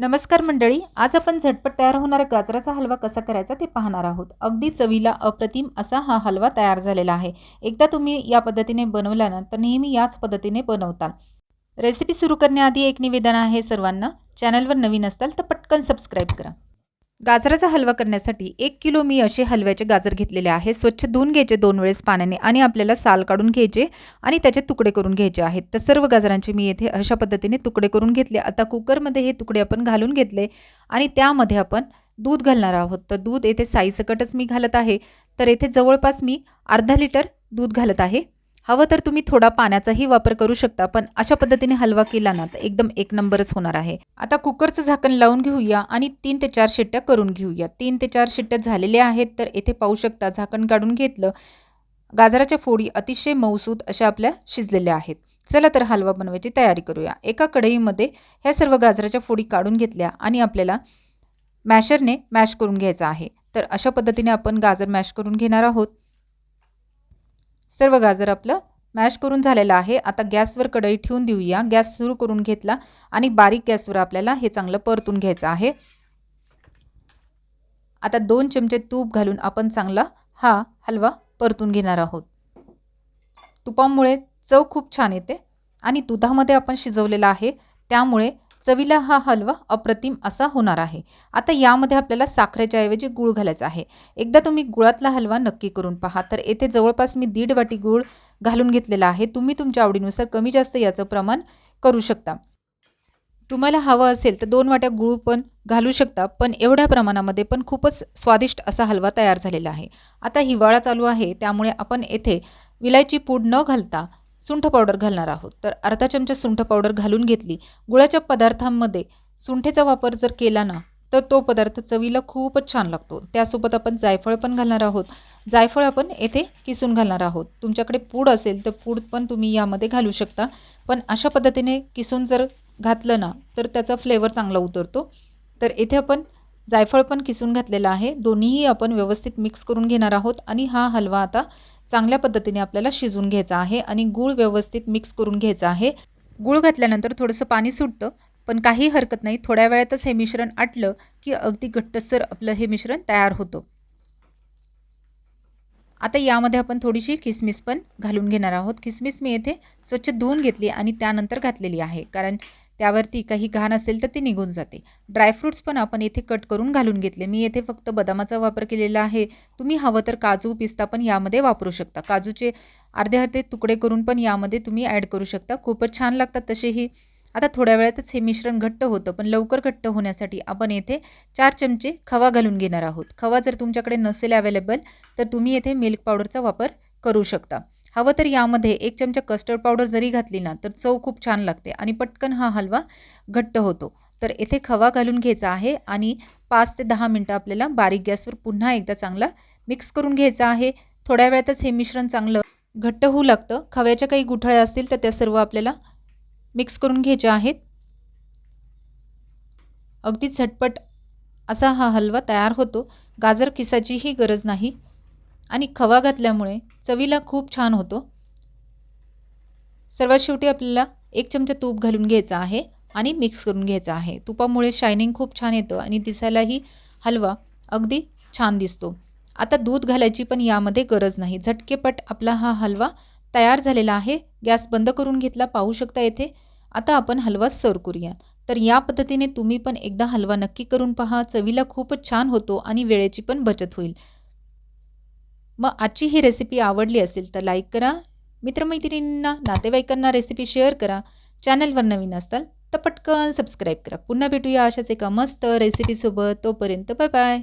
नमस्कार मंडळी आज आपण झटपट तयार होणारा गाजराचा हलवा कसा करायचा ते पाहणार आहोत. अगदी चवीला अप्रतिम असा हा हलवा तयार झालेला आहे. एकदा तुम्ही या पद्धतीने बनवला ना तर नेहमी याच पद्धतीने बनवताल. रेसिपी सुरू करण्याआधी एक निवेदन आहे सर्वांना. चॅनलवर नवीन असताल तर पटकन सबस्क्राईब करा. गाजराचा हलवा करण्यासाठी एक किलो मी असे हलव्याचे गाजर घेतलेले आहे. स्वच्छ धुवून घ्यायचे दोन वेळेस पाण्याने आणि आपल्याला साल काढून घ्यायचे आणि त्याचे तुकडे करून घ्यायचे आहेत. तर सर्व गाजरांचे मी येथे अशा पद्धतीने तुकडे करून घेतले. आता कुकरमध्ये हे तुकडे आपण घालून घेतले आणि त्यामध्ये आपण दूध घालणार आहोत. तर दूध येथे साईसकटच मी घालत आहे. तर येथे जवळपास मी अर्धा लिटर दूध घालत आहे. हवं तर तुम्ही थोडा पाण्याचाही वापर करू शकता पण अशा पद्धतीने हलवा केला ना तर एकदम एक नंबरच होणार आहे. आता कुकरचं झाकण लावून घेऊया आणि तीन ते चार शिट्ट्या करून घेऊया. तीन ते चार शिट्ट्या झालेल्या आहेत तर येथे पाहू शकता झाकण काढून घेतलं. गाजराच्या फोडी अतिशय मऊसूत अशा आपल्या शिजलेल्या आहेत. चला तर हलवा बनवायची तयारी करूया. एका कढईमध्ये ह्या सर्व गाजराच्या फोडी काढून घेतल्या आणि आपल्याला मॅशरने मॅश करून घ्यायचं आहे. तर अशा पद्धतीने आपण गाजर मॅश करून घेणार आहोत. सर्व गाजर आपलं मॅश करून झालेलं आहे आता गॅसवर कढई ठेवून देऊया. गॅस सुरू करून घेतला आणि बारीक गॅसवर आपल्याला हे चांगलं परतून घ्यायचं आहे. आता दोन चमचे तूप घालून आपण चांगला हा हलवा परतून घेणार आहोत. तुपामुळे चव खूप छान येते आणि दुधामध्ये आपण शिजवलेला आहे त्यामुळे चवीला हा हलवा अप्रतिम असा होणार आहे. आता यामध्ये आपल्याला साखरेच्या ऐवजी गूळ घालायचा आहे. एकदा तुम्ही गुळातला हलवा नक्की करून पहा. तर येथे जवळपास मी दीड वाटी गूळ घालून घेतलेला आहे. तुम्ही तुमच्या आवडीनुसार कमी जास्त याचं प्रमाण करू शकता. तुम्हाला हवं असेल तर दोन वाट्या गूळ पण घालू शकता पण एवढ्या प्रमाणामध्ये पण खूपच स्वादिष्ट असा हलवा तयार झालेला आहे. आता हिवाळा चालू आहे त्यामुळे आपण येथे विलायची पूड न घालता सुंठ पावडर घालणार आहोत. तर अर्धा चमचा सुंठ पावडर घालून घेतली. गुळाच्या पदार्थांमध्ये सुंठेचा वापर जर केला ना तर तो पदार्थ चवीला खूपच छान लागतो. त्यासोबत आपण जायफळ पण घालणार आहोत. जायफळ आपण येथे किसून घालणार आहोत. तुमच्याकडे पूड असेल तर पूड पण तुम्ही यामध्ये घालू शकता. पण अशा पद्धतीने किसून जर घातलं ना तर त्याचा फ्लेवर चांगला उतरतो. तर येथे आपण जायफळ पण किसून घातलेलं आहे. दोन्हीही आपण व्यवस्थित मिक्स करून घेणार आहोत आणि हा हलवा आता चांगल्या पद्धतीने आपल्याला शिजून घ्यायचा आहे आणि गूळ व्यवस्थित मिक्स करून घ्यायचा आहे. गूळ घातल्यानंतर थोडंसं पाणी सुटतं पण काही हरकत नाही. थोड्या वेळातच हे मिश्रण आटलं की अगदी घट्टसर आपलं हे मिश्रण तयार होतं. आता यामध्ये आपण थोडीशी किसमिस पण घालून घेणार आहोत. किसमिस मी येथे स्वच्छ धुवून घेतली आणि त्यानंतर घातलेली आहे. कारण त्यावरती काही घाण असेल तर ती निघून जाते. ड्रायफ्रूट्स पण आपण येथे कट करून घालून घेतले. मी येथे फक्त बदामाचा वापर केलेला आहे. तुम्ही हवं तर काजू पिस्ता पण यामध्ये वापरू शकता. काजूचे अर्धे अर्धे तुकडे करून पण यामध्ये तुम्ही ॲड करू शकता. खूपच छान लागतात तसेही. आता थोड्या वेळातच हे मिश्रण घट्ट होतं पण लवकर घट्ट होण्यासाठी आपण येथे चार चमचे खवा घालून घेणार आहोत. खवा जर तुमच्याकडे नसेल अवेलेबल तर तुम्ही येथे मिल्क पावडरचा वापर करू शकता. हवं तर यामध्ये एक चमचा कस्टर्ड पावडर जरी घातली ना तर चव खूप छान लागते आणि पटकन हा हलवा घट्ट होतो. तर येथे खवा घालून घ्यायचा आहे आणि पाच ते दहा मिनटं आपल्याला बारीक गॅसवर पुन्हा एकदा चांगला मिक्स करून घ्यायचा आहे. थोड्या वेळातच हे मिश्रण चांगलं घट्ट होऊ लागतं. खव्याच्या काही गुठळ्या असतील तर त्या सर्व आपल्याला मिक्स करून घ्यायच्या आहेत. अगदी झटपट असा हा हलवा तयार होतो. गाजर किसाचीही गरज नाही. आणि खवा घातल्यामुळे चवीला खूप छान होतो. सर्वात शेवटी आपल्याला एक चमचा तूप घालून घ्यायचा आहे आणि मिक्स करून घ्यायचा आहे. तुपामुळे शायनिंग खूप छान येतं आणि दिसायलाही हलवा अगदी छान दिसतो. आता दूध घालायची पण यामध्ये गरज नाही. झटकेपट आपला हा हलवा तयार झालेला आहे. गॅस बंद करून घेतला पाहू शकता येथे. आता आपण हलवा सर्व करूया. तर या पद्धतीने तुम्ही पण एकदा हलवा नक्की करून पहा. चवीला खूपच छान होतो आणि वेळेची पण बचत होईल. मग आजची ही रेसिपी आवडली असेल तर लाईक करा. मित्रमैत्रिणींना नातेवाईकांना रेसिपी शेअर करा. चॅनलवर नवीन असताल तर पटकन सबस्क्राईब करा. पुन्हा भेटूया अशाच एका मस्त रेसिपीसोबत तोपर्यंत बाय बाय